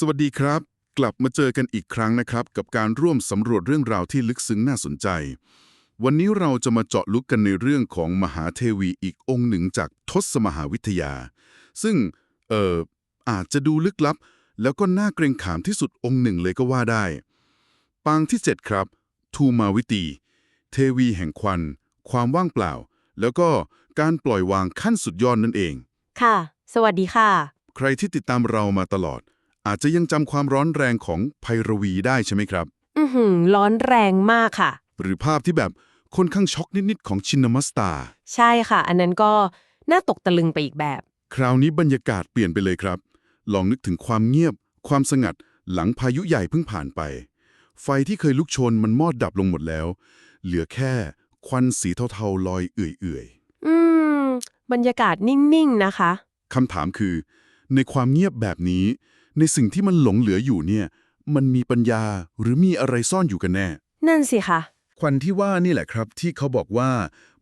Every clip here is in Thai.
สวัสดีครับ กลับมาเจอกันอีกครั้งนะครับ กับการร่วมสำรวจเรื่องราวที่ลึกซึ้งน่าสนใจ วันนี้เราจะมาเจาะลึกกันในเรื่องของมหาเทวีอีกองค์หนึ่งจากทศมหาวิทยา ซึ่งเอ่ออาจจะดูลึกลับ แล้วก็น่าเกรงขามที่สุดองค์หนึ่งเลยก็ว่าได้ ปางที่ 7 ครับ ทูมาวิตี เทวีแห่งควัน ความว่างเปล่า แล้วก็การปล่อยวางขั้นสุดยอดนั่นเอง ค่ะ สวัสดีค่ะ ใครที่ติดตามเรามาตลอด อาจจะยังจำความร้อนแรงของไพรวีได้ใช่ไหมครับ อือหือร้อนแรงมากค่ะ หรือภาพที่แบบค่อนข้างช็อกนิด ๆ ของชินนามัสตา ใช่ค่ะ อันนั้นก็น่าตกตะลึงไปอีกแบบ คราวนี้บรรยากาศเปลี่ยนไปเลยครับ ลองนึกถึงความเงียบ ความสงัด หลังพายุใหญ่เพิ่งผ่านไป ไฟที่เคยลุกโชนมันมอดดับลงหมดแล้ว เหลือแค่ควันสีเทา ๆ ลอยเอื่อย อืม บรรยากาศนิ่ง ๆ นะคะ ๆคำถามคือ ในความเงียบแบบนี้ ในสิ่งที่มันหลงเหลืออยู่เนี่ย มันมีปัญญาหรือมีอะไรซ่อนอยู่กันแน่ นั่นสิค่ะควันที่ว่านี่แหละครับ ที่เขาบอกว่า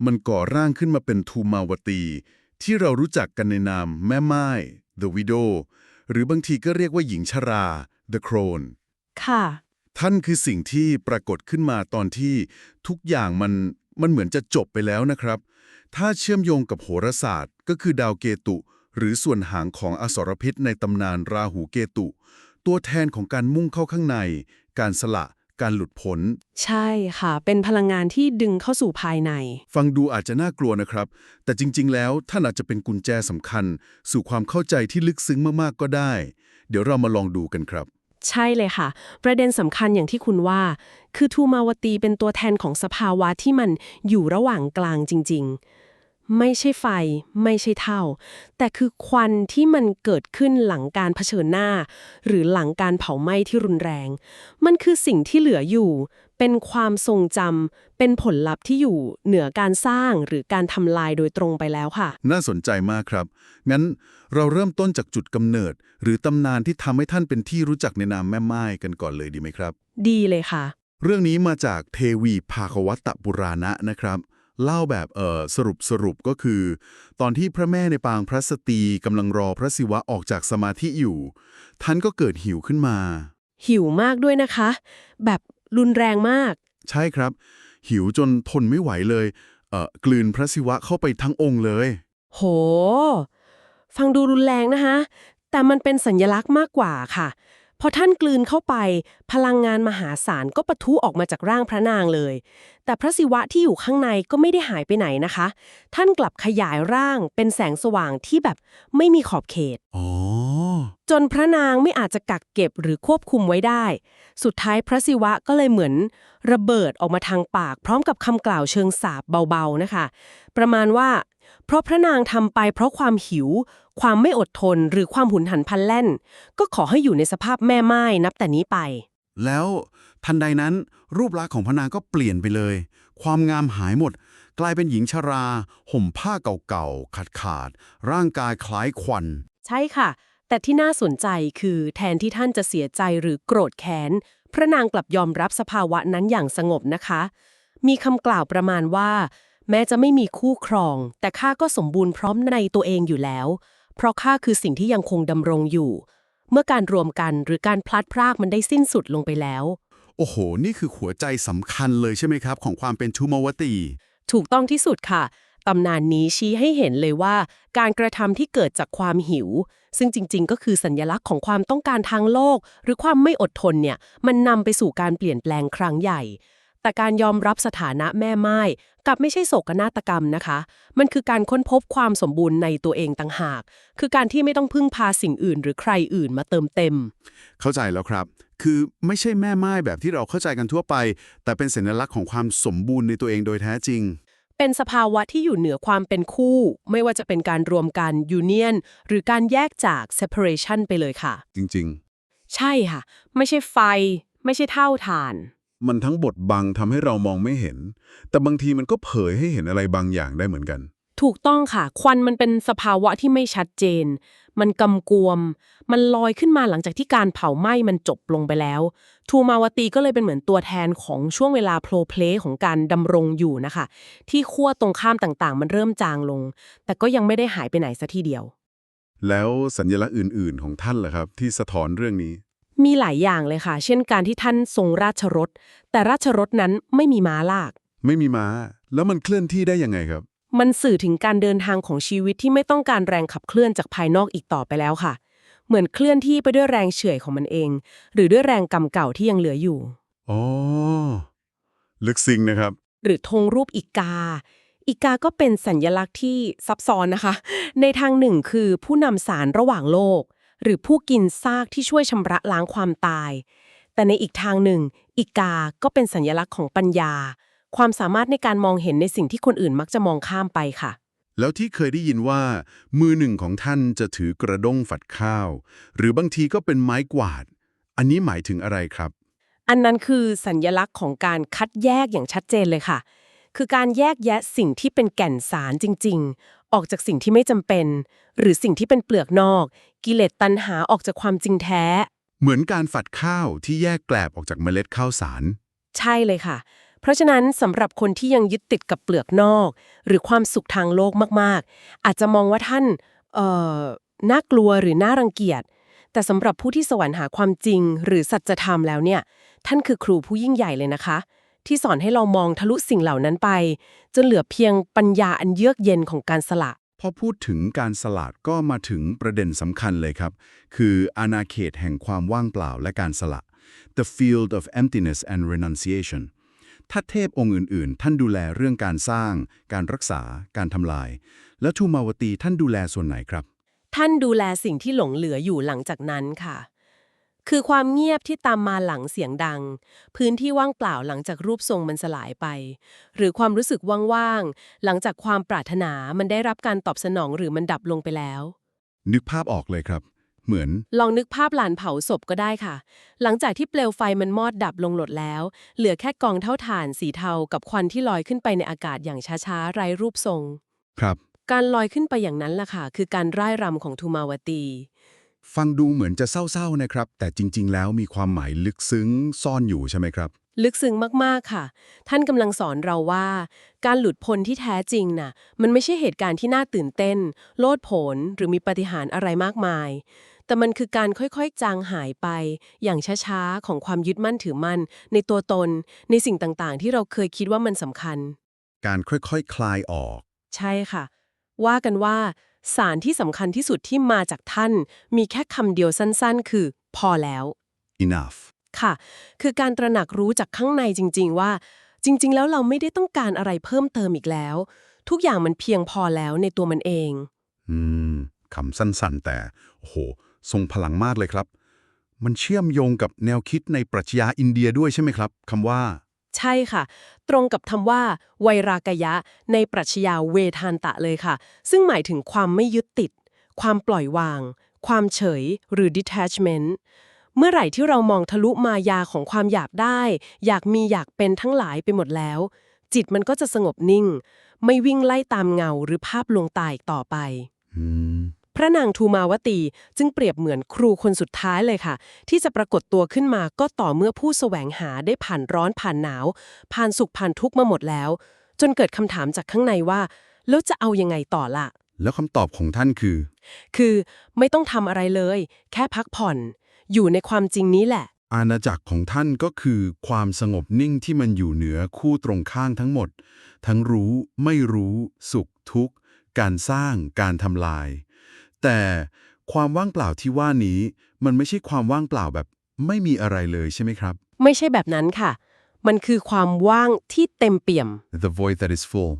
มันก่อร่างขึ้นมาเป็นทูมาวตี ที่เรารู้จักกันในนามแม่ไม้ The Widow หรือบางทีก็เรียกว่าหญิงชรา The Crone ค่ะ ท่านคือสิ่งที่ปรากฏขึ้นมาตอนที่ทุกอย่างมันมันเหมือนจะจบไปแล้วนะครับ ถ้าเชื่อมโยงกับโหราศาสตร์ ก็คือดาวเกตุ หรือส่วนหางของอสรพิษในตำนานราหูเกตุ ตัวแทนของการมุ่งเข้าข้างใน การสละ การหลุดพ้น ใช่ค่ะ เป็นพลังงานที่ดึงเข้าสู่ภายใน ฟังดูอาจจะน่ากลัวนะครับ แต่จริง ๆ แล้วท่านอาจจะเป็นกุญแจสำคัญ สู่ความเข้าใจที่ลึกซึ้งมากๆก็ได้ เดี๋ยวเรามาลองดูกันครับใช่เลยค่ะ ประเด็นสำคัญอย่างที่คุณว่า คือทูมาวตีเป็นตัวแทนของสภาวะที่มันอยู่ระหว่างกลางจริง ๆ ไม่ใช่ไฟ ไม่ใช่เท่า แต่คือควันที่มันเกิดขึ้นหลังการเผชิญหน้า หรือหลังการเผาไหม้ที่รุนแรง มันคือสิ่งที่เหลืออยู่ เป็นความทรงจำเป็นผลลัพธ์ที่อยู่เหนือการสร้างหรือการทำลายโดยตรงไปแล้วค่ะ น่าสนใจมากครับ งั้นเราเริ่มต้นจากจุดกำเนิด หรือตำนานที่ทำให้ท่านเป็นที่รู้จักในนามแม่ไม้กันก่อนเลยดีไหมครับ ดีเลยค่ะ เรื่องนี้มาจากเทวีภาควัตตปุราณะนะครับ เล่าแบบเอ่อสรุปสรุปก็คือ ตอนที่พระแม่ในปางพระสตรีกำลังรอพระศิวะออกจากสมาธิอยู่ ท่านก็เกิดหิวขึ้นมา หิวมากด้วยนะคะ แบบรุนแรงมาก ใช่ครับ หิวจนทนไม่ไหวเลยเอ่อกลืนพระศิวะเข้าไปทั้งองค์เลย โห ฟังดูรุนแรงนะคะ แต่มันเป็นสัญลักษณ์มากกว่าค่ะ พอท่านกลืนเข้าไป พลังงานมหาศาลก็ปะทุออกมาจากร่างพระนางเลย แต่พระศิวะที่อยู่ข้างในก็ไม่ได้หายไปไหนนะคะ ท่านกลับขยายร่างเป็นแสงสว่างที่แบบไม่มีขอบเขตอ๋อจนพระนางไม่อาจจะกักเก็บหรือควบคุมไว้ได้ สุดท้ายพระศิวะก็เลยเหมือน ระเบิดออกมาทางปาก พร้อมกับคำกล่าวเชิงสาบเบาๆนะคะ ประมาณว่า เพราะพระนางทำไปเพราะความหิว ความไม่อดทนหรือความหุนหันพลันแล่น ก็ขอให้อยู่ในสภาพแม่ไม้นับแต่นี้ไป แล้วทันใดนั้น รูปลักษณ์ของพระนางก็เปลี่ยนไปเลย ความงามหายหมด กลายเป็นหญิงชรา ห่มผ้าเก่าๆขาดๆร่างกายคล้ายควัน ใช่ค่ะ แต่ที่น่าสนใจคือแทนที่ท่านจะเสียใจหรือโกรธแค้นพระนางกลับยอมรับสภาวะนั้นอย่างสงบนะคะ มีคำกล่าวประมาณว่า แม้จะไม่มีคู่ครอง แต่ข้าก็สมบูรณ์พร้อมในตัวเองอยู่แล้ว เพราะข้าคือสิ่งที่ยังคงดำรงอยู่ เมื่อการรวมกันหรือการพลัดพรากมันได้สิ้นสุดลงไปแล้ว โอ้โห นี่คือหัวใจสำคัญเลยใช่ไหมครับ ของความเป็นทูมาวตี ถูกต้องที่สุดค่ะตำนานนี้ชี้ให้เห็นเลยว่า การกระทำที่เกิดจากความหิว ซึ่งจริง ๆ ก็คือสัญญลักษณ์ของความต้องการทางโลก หรือความไม่อดทนเนี่ย มันนำไปสู่การเปลี่ยนแปลงครั้งใหญ่ แต่การยอมรับสถานะแม่ไม้ กลับไม่ใช่โศกนาฏกรรมนะคะ มันคือการค้นพบความสมบูรณ์ในตัวเองต่างหาก คือการที่ไม่ต้องพึ่งพาสิ่งอื่น หรือใครอื่นมาเติมเต็ม เข้าใจแล้วครับ คือไม่ใช่แม่ไม้แบบที่เราเข้าใจกันทั่วไป แต่เป็นสัญลักษณ์ของความสมบูรณ์ในตัวเองโดยแท้จริง เป็นสภาวะที่อยู่เหนือความเป็นคู่ ไม่ว่าจะเป็นการรวมกัน union หรือการแยกจาก separation ไปเลยค่ะ จริงใช่ค่ะ ไม่ใช่ไฟ ไม่ใช่เท่าฐานๆ มันทั้งบดบังทำให้เรามองไม่เห็น แต่บางทีมันก็เผยให้เห็นอะไรบางอย่างได้เหมือนกัน ถูกต้องค่ะ ควันมันเป็นสภาวะที่ไม่ชัดเจน มันกำกวม มันลอยขึ้นมาหลังจากที่การเผาไหม้มันจบลงไปแล้ว ทูมาวตีก็เลยเป็นเหมือนตัวแทนของช่วงเวลาโพลเพลของการดำรงอยู่นะคะ ที่ขั้วตรงข้ามต่างๆ มันเริ่มจางลง แต่ก็ยังไม่ได้หายไปไหนซะทีเดียว แล้วสัญลักษณ์อื่น ๆ ของท่านล่ะครับ ที่สะท้อนเรื่องนี้ มีหลายอย่างเลยค่ะ เช่นการที่ท่านทรงราชรถ แต่ราชรถนั้นไม่มีม้าลาก ไม่มีม้า แล้วมันเคลื่อนที่ได้ยังไงครับ มันสื่อถึงการเดินทางของชีวิตที่ไม่ต้องการแรงขับเคลื่อนจากภายนอกอีกต่อไปแล้วค่ะ เหมือนเคลื่อนที่ไปด้วยแรงเฉื่อยของมันเอง หรือด้วยแรงกำเก่าที่ยังเหลืออยู่ อ๋อ ลึกซึ้งนะครับ หรือธงรูปอีกา อีกาก็เป็นสัญญลักษณ์ที่ซับซ้อนนะคะ ในทางหนึ่งคือผู้นำสารระหว่างโลก หรือผู้กินซากที่ช่วยชำระล้างความตาย แต่ในอีกทางหนึ่ง อีกาก็เป็นสัญญลักษณ์ของปัญญา ความสามารถในการมองเห็นในสิ่งที่คนอื่นมักจะมองข้ามไปค่ะ แล้วที่เคยได้ยินว่า มือหนึ่งของท่านจะถือกระด้งฝัดข้าว หรือบางทีก็เป็นไม้กวาด อันนี้หมายถึงอะไรครับ อันนั้นคือสัญญลักษณ์ของการคัดแยกอย่างชัดเจนเลยค่ะ คือการแยกแยะสิ่งที่เป็นแก่นสารจริง ๆ ออกจากสิ่งที่ไม่จำเป็น หรือสิ่งที่เป็นเปลือกนอก กิเลสตัณหาออกจากความจริงแท้ เหมือนการฝัดข้าวที่แยกแกลบออกจากเมล็ดข้าวสาร ใช่เลยค่ะ เพราะฉะนั้นสำหรับคนที่ยังยึดติดกับเปลือกนอก หรือความสุขทางโลกมากๆ อาจจะมองว่าท่านเอ่อน่ากลัวหรือน่ารังเกียจ แต่สำหรับผู้ที่แสวงหาความจริง หรือสัจธรรมแล้วเนี่ย ท่านคือครูผู้ยิ่งใหญ่เลยนะคะ ที่สอนให้เรามองทะลุสิ่งเหล่านั้นไป จนเหลือเพียงปัญญาอันเยือกเย็นของการสละ พอพูดถึงการสลัดก็มาถึงประเด็นสำคัญเลยครับ คืออาณาเขตแห่งความว่างเปล่าและการสละ the field of emptiness and renunciation ถ้าเทพองค์อื่น ๆ ท่านดูแลเรื่องการสร้าง การรักษา การทำลาย แล้วทูมาวตีท่านดูแลส่วนไหนครับ ท่านดูแลสิ่งที่หลงเหลืออยู่หลังจากนั้นค่ะ คือความเงียบที่ตามมาหลังเสียงดัง พื้นที่ว่างเปล่าหลังจากรูปทรงมันสลายไป หรือความรู้สึกว่างๆ หลังจากความปรารถนามันได้รับการตอบสนองหรือมันดับลงไปแล้ว นึกภาพออกเลยครับ เหมือน ลองนึกภาพลานเผาศพก็ได้ค่ะ หลังจากที่เปลวไฟมันมอดดับลงหมดแล้ว เหลือแค่กองเท่าฐานสีเทากับควันที่ลอยขึ้นไปในอากาศอย่างช้าๆไร้รูปทรง ครับ การลอยขึ้นไปอย่างนั้นล่ะค่ะ คือการร่ายรำของทูมาวตี ฟังดูเหมือนจะเศร้าๆนะครับ แต่จริง ๆ แล้วมีความหมายลึกซึ้งซ่อนอยู่ใช่ไหมครับ ลึกซึ้งมากๆค่ะ ท่านกำลังสอนเราว่า การหลุดพ้นที่แท้จริงน่ะ มันไม่ใช่เหตุการณ์ที่น่าตื่นเต้น โลดโผนหรือมีปาฏิหารย์อะไรมากมาย แต่มันคือการค่อยๆ จางหายไป อย่างช้าๆ ของความยึดมั่นถือมั่น ในตัวตน ในสิ่งต่างๆ ที่เราเคยคิดว่ามันสำคัญ การค่อยๆคคลายออก ใช่ค่ะ ว่ากันว่า สารที่สำคัญที่สุดที่มาจากท่าน มีแค่คำเดียวสั้นๆ คือ พอแล้ว enough ค่ะ คือการตระหนักรู้จากข้างในจริง ๆ ว่า จริง ๆ แล้วเราไม่ได้ต้องการอะไรเพิ่มเติมอีกแล้ว ทุกอย่างมันเพียงพอแล้วในตัวมันเอง อืมคำสั้นๆ แต่โอ้โห ทรงพลังมากเลยครับ มันเชื่อมโยงกับแนวคิดในปรัชญาอินเดียด้วยใช่ไหมครับคำว่า ใช่ค่ะ ตรงกับคำว่า ไวรากยะ ในปรัชญาเวทานตะเลยค่ะ ซึ่งหมายถึงความไม่ยึดติด ความปล่อยวาง ความเฉย หรือ detachment เมื่อไหร่ที่เรามองทะลุมายาของความอยากได้ อยากมีอยากเป็นทั้งหลายไปหมดแล้ว จิตมันก็จะสงบนิ่ง ไม่วิ่งไล่ตามเงาหรือภาพลวงตาอีกต่อไปอืม พระนางทูมาวตีจึงเปรียบเหมือนครูคนสุดท้ายเลยค่ะ ที่จะปรากฏตัวขึ้นมาก็ต่อเมื่อผู้แสวงหาได้ผ่านร้อนผ่านหนาว ผ่านสุขผ่านทุกข์มาหมดแล้ว จนเกิดคำถามจากข้างในว่า แล้วจะเอายังไงต่อล่ะ แล้วคำตอบของท่านคือ คือไม่ต้องทำอะไรเลย แค่พักผ่อน อยู่ในความจริงนี้แหละ อาณาจักรของท่านก็คือ ความสงบนิ่งที่มันอยู่เหนือคู่ตรงข้างทั้งหมด ทั้งรู้ไม่รู้ สุขทุกข์การสร้างการทำลาย แต่ความว่างเปล่าที่ว่านี้ มันไม่ใช่ความว่างเปล่าแบบ ไม่มีอะไรเลยใช่ไหมครับ ไม่ใช่แบบนั้นค่ะ มันคือความว่างที่เต็มเปี่ยม The void that is full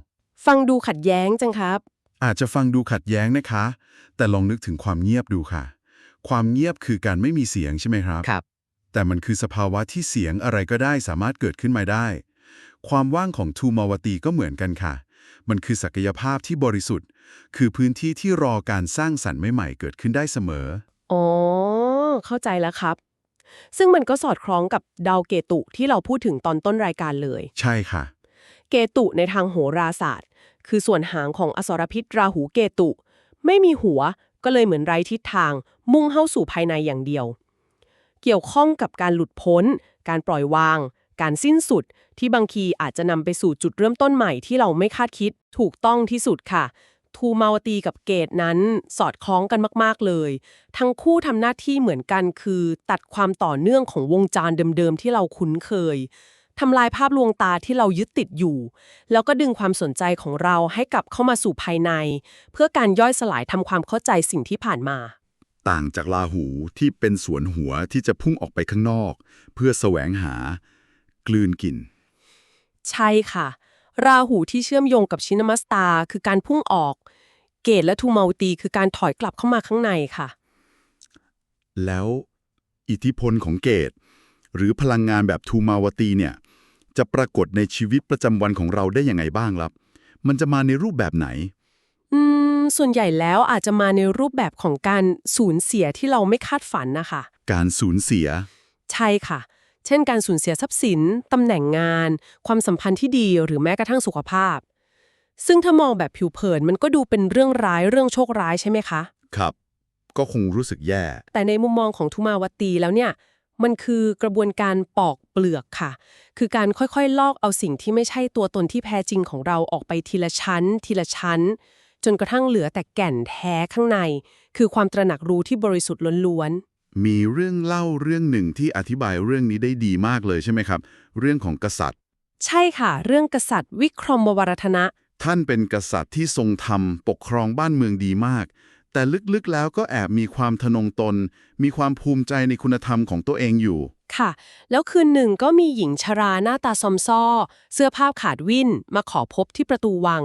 ฟังดูขัดแย้งจังครับ อาจจะฟังดูขัดแย้งนะคะ แต่ลองนึกถึงความเงียบดูค่ะ ความเงียบคือการไม่มีเสียงใช่ไหมครับ ครับ แต่มันคือสภาวะที่เสียงอะไรก็ได้สามารถเกิดขึ้นมาได้ ความว่างของทูมาวตีก็เหมือนกันค่ะ มันคือศักยภาพที่บริสุทธิ์ คือพื้นที่ที่รอการสร้างสรรค์ใหม่ๆ เกิดขึ้นได้เสมอ อ๋อ เข้าใจแล้วครับ ซึ่งมันก็สอดคล้องกับดาวเกตุที่เราพูดถึงตอนต้นรายการเลย ใช่ค่ะ เกตุในทางโหราศาสตร์ คือส่วนหางของอสรพิษราหูเกตุ ไม่มีหัวก็เลยเหมือนไร้ทิศทาง มุ่งเข้าสู่ภายในอย่างเดียว เกี่ยวข้องกับการหลุดพ้น การปล่อยวาง การสิ้นสุด ที่บางทีอาจจะนำไปสู่จุดเริ่มต้นใหม่ที่เราไม่คาดคิดถูกต้องที่สุดค่ะ ทูมาวตีกับเกตนั้นสอดคล้องกันมาก ๆ เลย ทั้งคู่ทำหน้าที่เหมือนกันคือ ตัดความต่อเนื่องของวงจรเดิม ๆ ที่เราคุ้นเคยทำลายภาพลวงตาที่เรายึดติดอยู่ แล้วก็ดึงความสนใจของเราให้กลับเข้ามาสู่ภายใน เพื่อการย่อยสลายทำความเข้าใจสิ่งที่ผ่านมา ต่างจากลาหูที่เป็นสวนหัวที่จะพุ่งออกไปข้างนอก เพื่อแสวงหากลืนกิน ใช่ค่ะ ราหูที่เชื่อมโยงกับชินมัสตา คือการพุ่งออก เกตและทูมาวตีคือการถอยกลับเข้ามาข้างในค่ะ แล้วอิทธิพลของเกต หรือพลังงานแบบทูมาวตีเนี่ย จะปรากฏในชีวิตประจำวันของเราได้ยังไงบ้างครับ มันจะมาในรูปแบบไหน อืม ส่วนใหญ่แล้วอาจจะมาในรูปแบบของการสูญเสียที่เราไม่คาดฝันนะคะ การสูญเสีย ใช่ค่ะ เช่นการสูญเสียทรัพย์สินตำแหน่งงาน ความสัมพันธ์ที่ดีหรือแม้กระทั่งสุขภาพ ซึ่งถ้ามองแบบผิวเผินมันก็ดูเป็นเรื่องร้ายเรื่องโชคร้ายใช่ไหมคะ ครับ ก็คงรู้สึกแย่ แต่ในมุมมองของทุมาวตีแล้วเนี่ย มันคือกระบวนการปอกเปลือกค่ะ คือการค่อยๆ ลอกเอาสิ่งที่ไม่ใช่ตัวตนที่แท้จริงของเราออกไปทีละชั้น ทีละชั้น จนกระทั่งเหลือแต่แก่นแท้ข้างใน คือความตระหนักรู้ที่บริสุทธิ์ล้วน มีเรื่องเล่าเรื่องหนึ่งที่อธิบายเรื่องนี้ได้ดีมากเลยใช่ไหมครับ เรื่องของกษัตริย์ๆใช่ค่ะ เรื่องกษัตริย์วิครมวรธนะ ท่านเป็นกษัตริย์ที่ทรงธรรมปกครองบ้านเมืองดีมาก แต่ลึกๆแล้วก็แอบมีความทะนงตน มีความภูมิใจในคุณธรรมของตัวเองอยู่ ค่ะ แล้วคืนหนึ่งก็มีหญิงชราหน้าตาซอมซ้อเสื้อผ้าขาดวิ่นมาขอพบที่ประตูวัง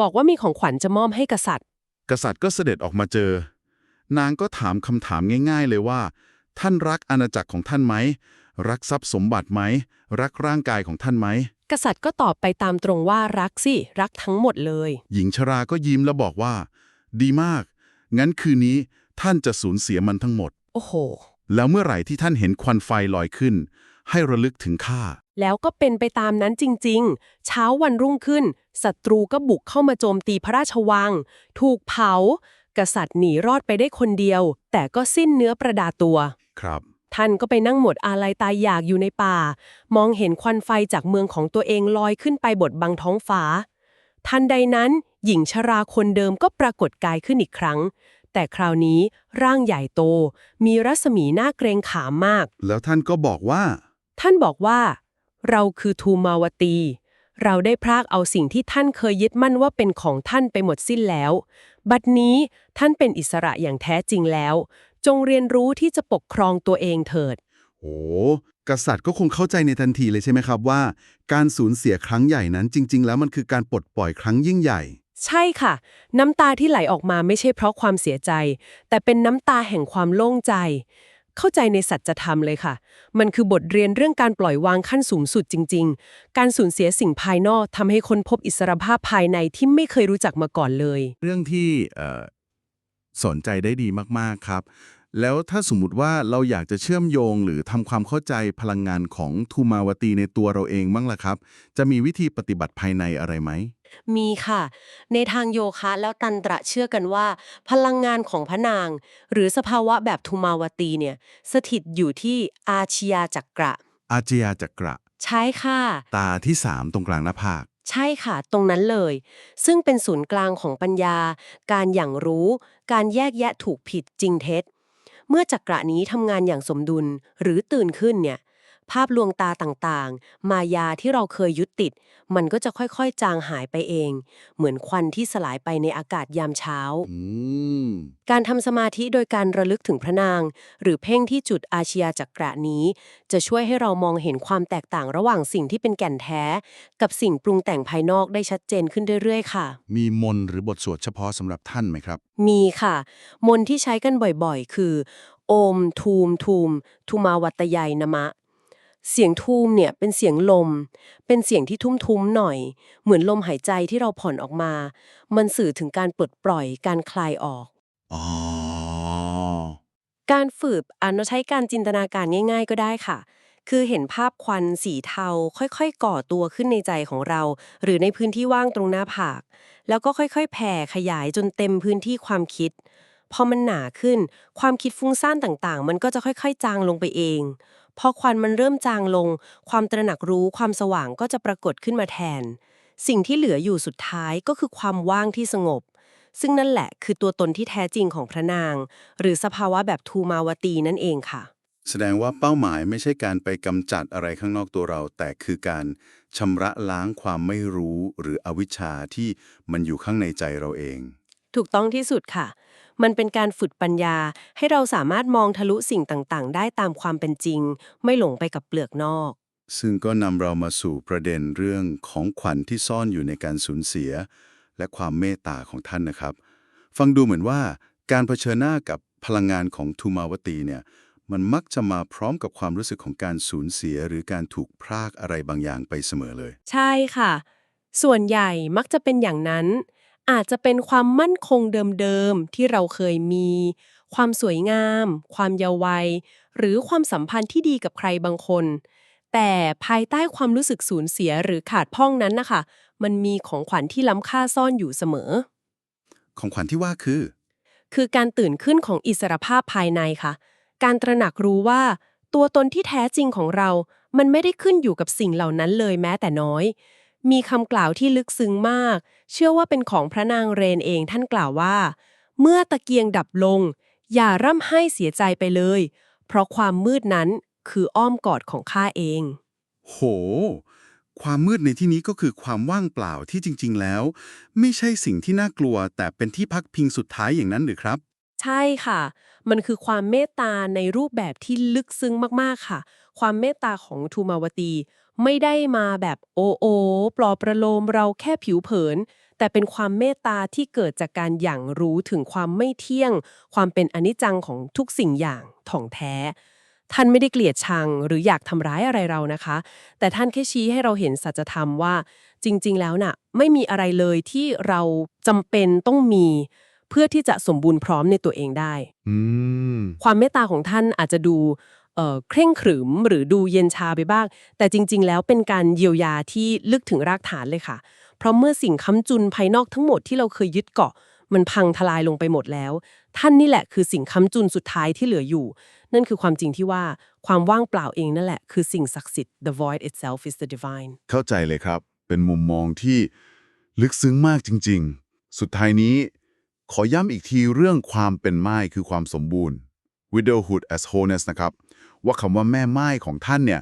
บอกว่ามีของขวัญจะมอบให้กษัตริย์ กษัตริย์ก็เสด็จออกมาเจอ นางก็ถามคำถามง่ายๆเลยว่า ท่านรักอาณาจักรของท่านไหม รักทรัพย์สมบัติไหม รักร่างกายของท่านไหม กษัตริย์ก็ตอบไปตามตรงว่ารักสิ รักทั้งหมดเลย หญิงชราก็ยิ้มแล้วบอกว่า ดีมาก งั้นคืนนี้ท่านจะสูญเสียมันทั้งหมด โอ้โห แล้วเมื่อไหร่ที่ท่านเห็นควันไฟลอยขึ้น ให้ระลึกถึงข้า แล้วก็เป็นไปตามนั้นจริง ๆ เช้าวันรุ่งขึ้น ศัตรูก็บุกเข้ามาโจมตีพระราชวัง ถูกเผา กษัตริย์หนีรอดไปได้คนเดียว แต่ก็สิ้นเนื้อประดาตัว ครับ ท่านก็ไปนั่งหมดอาลัยตายอยากอยู่ในป่า มองเห็นควันไฟจากเมืองของตัวเองลอยขึ้นไปบดบังท้องฟ้า ทันใดนั้น หญิงชราคนเดิมก็ปรากฏกายขึ้นอีกครั้ง แต่คราวนี้ร่างใหญ่โต มีรัศมีน่าเกรงขามมาก แล้วท่านก็บอกว่า ท่านบอกว่า เราคือทูมาวตี เราได้พรากเอาสิ่งที่ท่านเคยยึดมั่นว่าเป็นของท่านไปหมดสิ้นแล้ว บัดนี้ท่านเป็นอิสระอย่างแท้จริงแล้ว จงเรียนรู้ที่จะปกครองตัวเองเถิด โอ้กษัตริย์ก็คงเข้าใจในทันทีเลยใช่ไหมครับว่า การสูญเสียครั้งใหญ่นั้นจริง ๆ แล้วมันคือการปลดปล่อยครั้งยิ่งใหญ่ ใช่ค่ะ น้ำตาที่ไหลออกมาไม่ใช่เพราะความเสียใจ แต่เป็นน้ำตาแห่งความโล่งใจ เข้าใจในสัจธรรมเลยค่ะ มันคือบทเรียนเรื่องการปล่อยวางขั้นสูงสุดจริง ๆ การสูญเสียสิ่งภายนอกทำให้คนพบอิสรภาพภายในที่ไม่เคยรู้จักมาก่อนเลย เรื่องที่สนใจได้ดีมากๆครับ แล้วถ้าสมมติว่าเราอยากจะเชื่อมโยงหรือทำความเข้าใจพลังงานของทูมาวตีในตัวเราเองบ้างล่ะครับ จะมีวิธีปฏิบัติภายในอะไรไหม มีค่ะ ในทางโยคะแล้วตันตระเชื่อกันว่า พลังงานของพระนาง หรือสภาวะแบบทุมาวตีเนี่ยสถิตอยู่ที่อาชญาจักระ อาจยาจักระ ใช่ค่ะ ตาที่สามตรงกลางหน้าผาก ใช่ค่ะ ตรงนั้นเลย ซึ่งเป็นศูนย์กลางของปัญญา การอย่างรู้ การแยกแยะถูกผิดจริงเท็จ เมื่อจักระนี้ทำงานอย่างสมดุลหรือตื่นขึ้นเนี่ย ภาพลวงตาต่างๆ มายาที่เราเคยยึดติด มันก็จะค่อยๆ จางหายไปเอง เหมือนควันที่สลายไปในอากาศยามเช้าอืมการทำสมาธิโดยการระลึกถึงพระนาง หรือเพ่งที่จุดอาชญาจักระนี้ จะช่วยให้เรามองเห็นความแตกต่างระหว่างสิ่งที่เป็นแก่นแท้ กับสิ่งปรุงแต่งภายนอกได้ชัดเจนขึ้นเรื่อยๆ ค่ะ มีมนต์หรือบทสวดเฉพาะสำหรับท่านไหมครับ มีค่ะ มนต์ที่ใช้กันบ่อยๆ คือ โอมทูมทูมทุมาวัตยัยนะมะ เสียงทูมเนี่ยเป็นเสียงลม เป็นเสียงที่ทุ่มๆหน่อย เหมือนลมหายใจที่เราผ่อนออกมา มันสื่อถึงการปลดปล่อยการคลายออกอ๋อการฝึกอาจจะใช้การจินตนาการง่ายๆก็ได้ค่ะ คือเห็นภาพควันสีเทา ค่อยๆ ก่อตัวขึ้นในใจของเรา หรือในพื้นที่ว่างตรงหน้าผาก แล้วก็ค่อยๆ แผ่ขยายจนเต็มพื้นที่ความคิดพอมันหนาขึ้น ความคิดฟุ้งซ่านต่างๆ มันก็จะค่อยๆ จางลงไปเอง พอควันมันเริ่มจางลง ความตระหนักรู้ความสว่างก็จะปรากฏขึ้นมาแทน สิ่งที่เหลืออยู่สุดท้ายก็คือความว่างที่สงบ ซึ่งนั่นแหละคือตัวตนที่แท้จริงของพระนาง หรือสภาวะแบบทูมาวตีนั่นเองค่ะ แสดงว่าเป้าหมายไม่ใช่การไปกำจัดอะไรข้างนอกตัวเรา แต่คือการชำระล้างความไม่รู้หรืออวิชชาที่มันอยู่ข้างในใจเราเอง ถูกต้องที่สุดค่ะ มันเป็นการฝึกปัญญาให้เราสามารถมองทะลุสิ่งต่างๆ ได้ตามความเป็นจริง ไม่หลงไปกับเปลือกนอก ซึ่งก็นำเรามาสู่ประเด็นเรื่องของขวัญที่ซ่อนอยู่ในการสูญเสีย และความเมตตาของท่านนะครับ ฟังดูเหมือนว่าการเผชิญหน้ากับพลังงานของทูมาวตีเนี่ยมันมักจะมาพร้อมกับความรู้สึกของการสูญเสีย หรือการถูกพรากอะไรบางอย่างไปเสมอเลย ใช่ค่ะ ส่วนใหญ่มักจะเป็นอย่างนั้น อาจจะเป็นความมั่นคงเดิมๆ ที่เราเคยมี ความสวยงาม ความเยาว์วัย หรือความสัมพันธ์ที่ดีกับใครบางคน แต่ภายใต้ความรู้สึกสูญเสียหรือขาดพ้องนั้นนะคะ มันมีของขวัญที่ล้ำค่าซ่อนอยู่เสมอ ของขวัญที่ว่าคือ คือการตื่นขึ้นของอิสรภาพภายในค่ะ การตระหนักรู้ว่า ตัวตนที่แท้จริงของเรา มันไม่ได้ขึ้นอยู่กับสิ่งเหล่านั้นเลยแม้แต่น้อย มีคำกล่าวที่ลึกซึ้งมาก เชื่อว่าเป็นของพระนางเรนเองท่านกล่าวว่า เมื่อตะเกียงดับลง อย่าร่ำไห้เสียใจไปเลย เพราะความมืดนั้นคืออ้อมกอดของข้าเอง โห ความมืดในที่นี้ก็คือความว่างเปล่าที่จริง ๆ แล้ว ไม่ใช่สิ่งที่น่ากลัว แต่เป็นที่พักพิงสุดท้ายอย่างนั้นหรือครับ ใช่ค่ะ มันคือความเมตตาในรูปแบบที่ลึกซึ้งมากๆค่ะ ความเมตตาของทูมาวตี ไม่ได้มาแบบโอโอปลอบประโลมเราแค่ผิวเผิน แต่เป็นความเมตตาที่เกิดจากการอย่างรู้ถึงความไม่เที่ยง ความเป็นอนิจจังของทุกสิ่งอย่างถ่องแท้ ท่านไม่ได้เกลียดชังหรืออยากทำร้ายอะไรเรานะคะ แต่ท่านแค่ชี้ให้เราเห็นสัจธรรมว่า จริง ๆ แล้วน่ะ ไม่มีอะไรเลยที่เราจำเป็นต้องมี เพื่อที่จะสมบูรณ์พร้อมในตัวเองได้ อืม ความเมตตาของท่านอาจจะดูเอ่อเคร่งขรึมหรือดูเย็นชาไปบ้าง แต่จริง ๆ แล้วเป็นการเยียวยาที่ลึกถึงรากฐานเลยค่ะ เพราะเมื่อสิ่งค้ำจุนภายนอกทั้งหมดที่เราเคยยึดเกาะ มันพังทลายลงไปหมดแล้ว ท่านนี่แหละคือสิ่งค้ำจุนสุดท้ายที่เหลืออยู่ นั่นคือความจริงที่ว่าความว่างเปล่าเองนั่นแหละคือสิ่งศักดิ์สิทธิ์ the void itself is the divine เข้าใจเลยครับ เป็นมุมมองที่ลึกซึ้งมากจริง ๆ สุดท้ายนี้ ขอย้ำอีกทีเรื่องความเป็นไม้คือความสมบูรณ์ widowhood as wholeness นะครับ ว่าคำว่าแม่ไม้ของท่านเนี่ย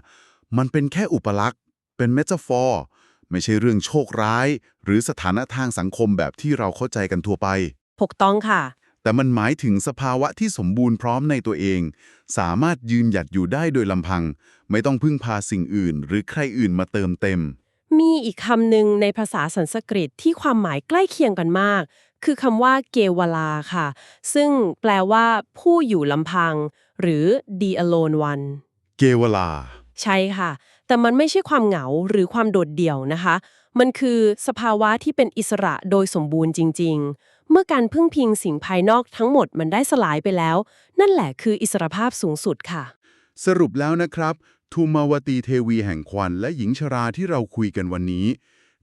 มันเป็นแค่อุปลักษณ์ เป็นเมตาฟอร์ ไม่ใช่เรื่องโชคร้าย หรือสถานะทางสังคมแบบที่เราเข้าใจกันทั่วไป ถูกต้องค่ะ แต่มันหมายถึงสภาวะที่สมบูรณ์พร้อมในตัวเอง สามารถยืนหยัดอยู่ได้โดยลำพัง ไม่ต้องพึ่งพาสิ่งอื่น หรือใครอื่นมาเติมเต็มมีอีกคำหนึ่งในภาษาสันสกฤตที่ความหมายใกล้เคียงกันมาก คือคำว่าเกวลาค่ะ ซึ่งแปลว่า ผู้อยู่ลำพัง หรือ the alone one เกวลา ใช่ค่ะ แต่มันไม่ใช่ความเหงาหรือความโดดเดี่ยวนะคะ มันคือสภาวะที่เป็นอิสระโดยสมบูรณ์จริง ๆ เมื่อการพึ่งพิงสิ่งภายนอกทั้งหมดมันได้สลายไปแล้ว นั่นแหละคืออิสรภาพสูงสุดค่ะ สรุปแล้วนะครับทูมาวตีเทวีแห่งควันและหญิงชราที่เราคุยกันวันนี้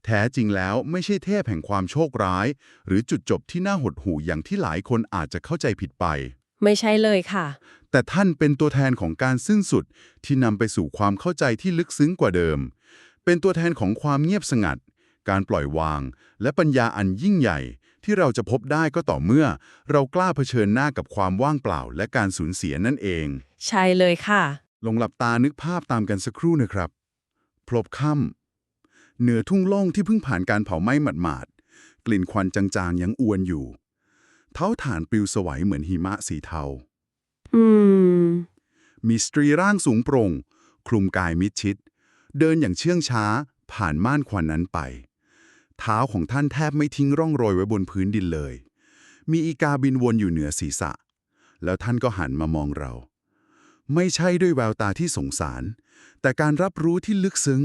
แท้จริงแล้วไม่ใช่เทพแห่งความโชคร้าย หรือจุดจบที่น่าหดหู่อย่างที่หลายคนอาจจะเข้าใจผิดไป ไม่ใช่เลยค่ะ แต่ท่านเป็นตัวแทนของการสิ้นสุดที่นำไปสู่ความเข้าใจที่ลึกซึ้งกว่าเดิม เป็นตัวแทนของความเงียบสงัด การปล่อยวาง และปัญญาอันยิ่งใหญ่ ที่เราจะพบได้ก็ต่อเมื่อ เรากล้าเผชิญหน้ากับความว่างเปล่า และการสูญเสียนั่นเอง ใช่เลยค่ะลงหลับตานึกภาพตามกันสักครู่นะครับพลบค่ำ เหนือทุ่งโล่งที่เพิ่งผ่านการเผาไหม้หมาดๆ กลิ่นควันจางๆ ยังอวนอยู่ เท้าฐานปลิวสวัยเหมือนหิมะสีเทา อืม มีสตรีร่างสูงโปร่ง คลุมกายมิดชิด เดินอย่างเชื่องช้า ผ่านม่านควันนั้นไป เท้าของท่านแทบไม่ทิ้งร่องรอยไว้บนพื้นดินเลย มีอีกาบินวนอยู่เหนือศีรษะ แล้วท่านก็หันมามองเรา ไม่ใช่ด้วยแววตาที่สงสาร แต่การรับรู้ที่ลึกซึ้ง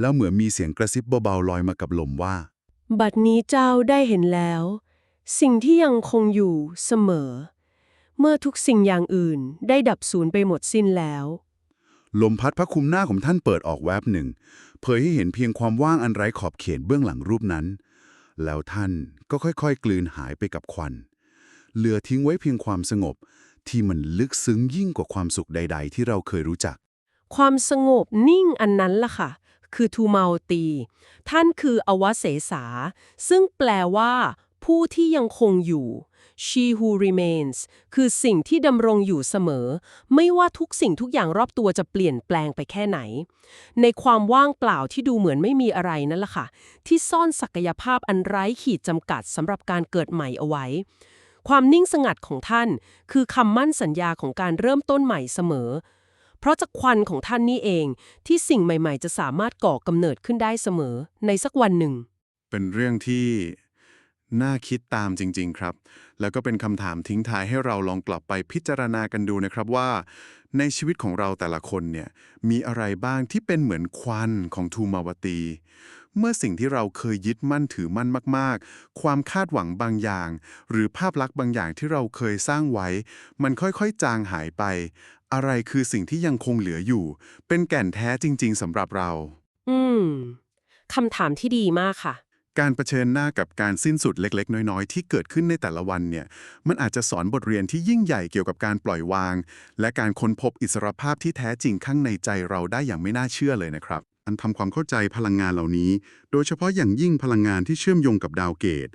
แล้วเหมือนมีเสียงกระซิบเบาๆลอยมากับลมว่า บัดนี้เจ้าได้เห็นแล้ว สิ่งที่ยังคงอยู่เสมอ เมื่อทุกสิ่งอย่างอื่นได้ดับสูญไปหมดสิ้นแล้ว ลมพัดพระคลุมหน้าของท่านเปิดออกแวบหนึ่ง เผยให้เห็นเพียงความว่างอันไร้ขอบเขตเบื้องหลังรูปนั้น แล้วท่านก็ค่อยๆ กลืนหายไปกับควัน เหลือทิ้งไว้เพียงความสงบที่มันลึกซึ้งยิ่งกว่าความสุขใด ๆ ที่เราเคยรู้จัก ความสงบนิ่งอันนั้นล่ะค่ะ คือทูมาตี ท่านคืออวเสสา ซึ่งแปลว่า ผู้ที่ยังคงอยู่ she who remains คือสิ่งที่ดำรงอยู่เสมอ ไม่ว่าทุกสิ่งทุกอย่างรอบตัวจะเปลี่ยนแปลงไปแค่ไหน ในความว่างเปล่าที่ดูเหมือนไม่มีอะไรนั่นแหละค่ะ ที่ซ่อนศักยภาพอันไร้ขีดจำกัดสำหรับการเกิดใหม่เอาไว้ ความนิ่งสงัดของท่าน คือคำมั่นสัญญาของการเริ่มต้นใหม่เสมอ เพราะจากควันของท่านนี่เองที่สิ่งใหม่ ๆ จะสามารถก่อกำเนิดขึ้นได้เสมอในสักวันหนึ่ง เป็นเรื่องที่น่าคิดตามจริง ๆ ครับ แล้วก็เป็นคำถามทิ้งท้ายให้เราลองกลับไปพิจารณากันดูนะครับว่า ในชีวิตของเราแต่ละคนเนี่ยมีอะไรบ้างที่เป็นเหมือนควันของทูมาวตี เมื่อสิ่งที่เราเคยยึดมั่นถือมั่นมาก ๆ ความคาดหวังบางอย่าง หรือภาพลักษณ์บางอย่างที่เราเคยสร้างไว้ มันค่อยๆ จางหายไป อะไรคือสิ่งที่ยังคงเหลืออยู่ เป็นแก่นแท้จริง ๆสำหรับเรา อืมคำถามที่ดีมากค่ะ การเผชิญหน้ากับการสิ้นสุดเล็ก ๆ น้อย ๆ ที่เกิดขึ้นในแต่ละวันเนี่ย มันอาจจะสอนบทเรียนที่ยิ่งใหญ่เกี่ยวกับการปล่อยวาง และการค้นพบอิสรภาพที่แท้จริงข้างในใจเราได้อย่างไม่น่าเชื่อเลยนะครับอันทำความเข้าใจพลังงานเหล่านี้ โดยเฉพาะอย่างยิ่งพลังงานที่เชื่อมโยงกับดาวเกต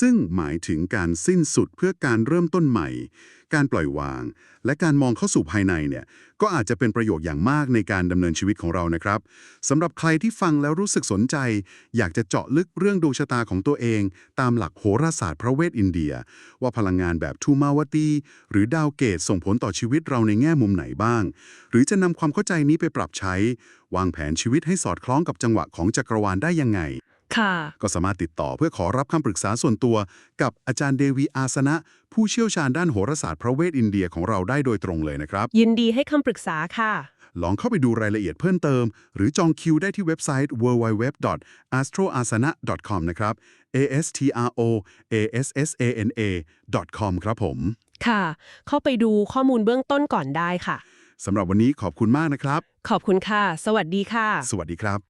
ซึ่งหมายถึงการสิ้นสุดเพื่อการเริ่มต้นใหม่ การปล่อยวาง และการมองเข้าสู่ภายในเนี่ยก็อาจจะเป็นประโยชน์อย่างมากในการดำเนินชีวิตของเรานะครับสำหรับใครที่ฟังแล้วรู้สึกสนใจ อยากจะเจาะลึกเรื่องดวงชะตาของตัวเอง ตามหลักโหราศาสตร์พระเวทอินเดีย ว่าพลังงานแบบทูมาวตีหรือดาวเกตส่งผลต่อชีวิตเราในแง่มุมไหนบ้าง หรือจะนำความเข้าใจนี้ไปปรับใช้ วางแผนชีวิตให้สอดคล้องกับจังหวะของจักรวาลได้ยังไง ก็สามารถติดต่อเพื่อขอรับคำปรึกษาส่วนตัว กับอาจารย์เดวีอาสนะ ผู้เชี่ยวชาญด้านโหราศาสตร์พระเวทอินเดียของเราได้โดยตรงเลยนะครับ ยินดีให้คำปรึกษาค่ะ ลองเข้าไปดูรายละเอียดเพิ่มเติม หรือจองคิวได้ที่เว็บไซต์ www.astroasana.com นะครับ a s t r o a s s a n a .com ครับผม ค่ะ เข้าไปดูข้อมูลเบื้องต้นก่อนได้ค่ะสำหรับวันนี้ขอบคุณมากนะครับ ขอบคุณค่ะ สวัสดีค่ะ สวัสดีครับ